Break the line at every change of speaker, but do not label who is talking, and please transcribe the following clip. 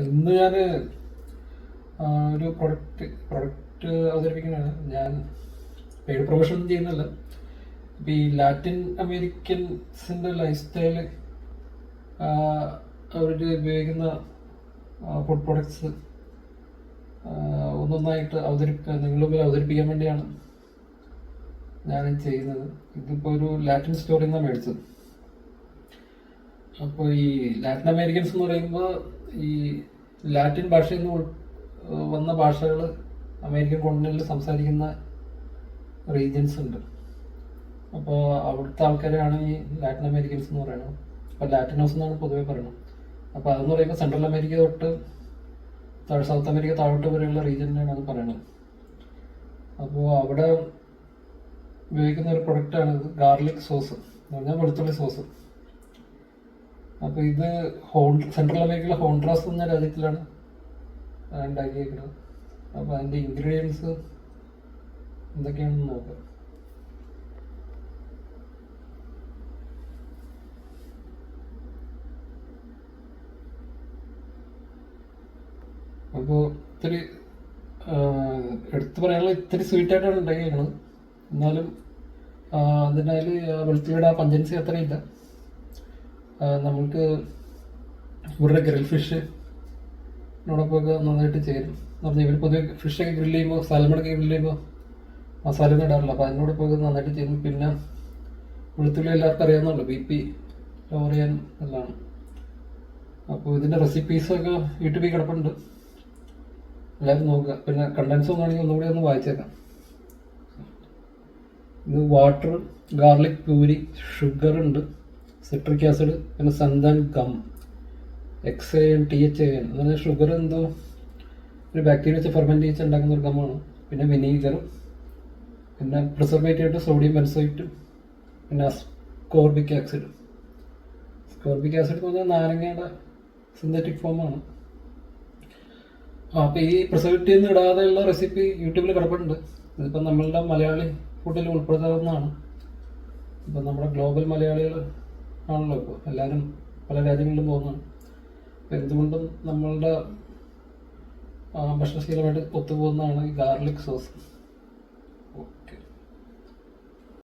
ഇന്ന് ഞാൻ ഒരു പ്രൊഡക്റ്റ് പ്രൊഡക്റ്റ് അവതരിപ്പിക്കുന്നതാണ്. ഞാൻ പെയ്ഡ് പ്രൊമോഷൻ ഒന്നും ചെയ്യുന്നില്ല. ഇപ്പം ഈ ലാറ്റിൻ അമേരിക്കൻസിന്റെ ലൈഫ് സ്റ്റൈൽ അവർ ഉപയോഗിക്കുന്ന ഫുഡ് പ്രൊഡക്ട്സ് ഒന്നൊന്നായിട്ട് അവതരിപ്പിക്കുക നിങ്ങളുടെ മുമ്പിൽ അവതരിപ്പിക്കാൻ വേണ്ടിയാണ് ഞാൻ ചെയ്യുന്നത്. ഇതിപ്പോൾ ഒരു ലാറ്റിൻ സ്റ്റോറിൽ നിന്നാണ് മേടിച്ചത്. അപ്പോൾ ഈ ലാറ്റിൻ അമേരിക്കൻസ് എന്ന് പറയുമ്പോൾ ഈ ലാറ്റിൻ ഭാഷയിൽ നിന്ന് വന്ന ഭാഷകൾ അമേരിക്കൻ കോണ്ടിനെന്റിൽ സംസാരിക്കുന്ന റീജിയൻസ് ഉണ്ട്. അപ്പോൾ അവിടുത്തെ ആൾക്കാരാണ് ഈ ലാറ്റിൻ അമേരിക്കൻസ് എന്ന് പറയുന്നത്. അപ്പോൾ ലാറ്റിനോസ് എന്നാണ് പൊതുവേ പറയുന്നത്. അപ്പോൾ അതെന്ന് പറയുമ്പോൾ സെൻട്രൽ അമേരിക്ക തൊട്ട് താഴെ സൗത്ത് അമേരിക്ക താഴോട്ട് വരെയുള്ള റീജിയനാണ് അത് പറയുന്നത്. അപ്പോൾ അവിടെ ഉപയോഗിക്കുന്ന ഒരു പ്രൊഡക്റ്റാണ് ഗാർലിക് സോസ് എന്ന് പറഞ്ഞാൽ വെളുത്തുള്ളി സോസ് അപ്പൊ ഇത് ഹോൺ സെൻട്രൽ അമേരിക്കയിലെ ഹോൺട്രാസ് എന്ന രാജ്യത്തിലാണ് ഉണ്ടാക്കിയേക്കുന്നത് അപ്പോൾ അതിന്റെ ഇൻഗ്രീഡിയൻസ് എന്തൊക്കെയാണെന്ന് നോക്കാം. അപ്പോൾ ഇത്തിരി എടുത്തു പറയാനുള്ള ഇത്തിരി സ്വീറ്റ് ആയിട്ടാണ് ഉണ്ടാക്കിയേക്കുന്നത് എന്നാലും അതിനതിൽ വെളുത്തുള്ളിയുടെ ആ പഞ്ചൻസി അത്രയില്ല. ആ, നമ്മൾക്ക് ഇവരുടെ ഗ്രിൽ ഫിഷ് നോടൊപ്പമൊക്കെ നന്നായിട്ട് ചേരും. എന്ന് പറഞ്ഞാൽ ഇവർ പൊതുവെ ഫിഷൊക്കെ ഗ്രില്ല് ചെയ്യുമ്പോൾ സാലമടൊക്കെ ഗ്രില്ല് ചെയ്യുമ്പോൾ മസാല ഒന്നും ഇടാറില്ല. അപ്പോൾ അതിനോടൊപ്പമൊക്കെ നന്നായിട്ട് ചേരും. പിന്നെ വെളുത്തുള്ളി എല്ലാവർക്കും അറിയാവുന്നുള്ളു ബി പി ലോവർ ചെയ്യാൻ നല്ലതാണ് അപ്പോൾ ഇതിന്റെ റെസിപ്പീസൊക്കെ യൂട്യൂബിൽ കിടപ്പുണ്ട്. എല്ലാവരും നോക്കുക. പിന്നെ കണ്ടൻസ് ഒന്നാണെങ്കിൽ ഒന്നുകൂടി ഒന്ന് വായിച്ചേക്കാം. ഇത് വാട്ടർ ഗാർലിക് പ്യൂരി ഷുഗർ ഉണ്ട്. സിട്രിക് ആസിഡ് പിന്നെ xanthan gum X A N T H A N എന്ന് പറഞ്ഞാൽ ഷുഗർ എന്തോ ഒരു ബാക്ടീരിയ വെച്ച് ഫെർമെന്റ് ചെയ്ത് ഉണ്ടാക്കുന്ന ഒരു ഗമാണ് പിന്നെ വിനീഗർ പിന്നെ പ്രിസർവേറ്റീവ് സോഡിയം ബെൻസോയിറ്റ് പിന്നെ സ്കോർബിക് ആസിഡ് സ്കോർബിക് ആസിഡ് എന്ന് പറഞ്ഞാൽ നാരങ്ങയുടെ സിന്തറ്റിക് ഫോമാണ് അപ്പോൾ ഈ പ്രിസർവേറ്റീവ് ഇടാതെയുള്ള റെസിപ്പി യൂട്യൂബിൽ കിടപ്പുണ്ട്. ഇതിപ്പോൾ നമ്മളുടെ മലയാളി ഫുഡിൽ ഉൾപ്പെടുത്താവുന്നതാണ്. ഇപ്പം നമ്മുടെ ഗ്ലോബൽ മലയാളികൾ ആണല്ലോ ഇപ്പോൾ എല്ലാവരും പല രാജ്യങ്ങളിലും പോകുന്നതാണ് അപ്പം എന്തുകൊണ്ടും നമ്മളുടെ ഭക്ഷണശീലമായിട്ട് ഒത്തുപോകുന്നതാണ് ഈ ഗാർലിക് സോസ്.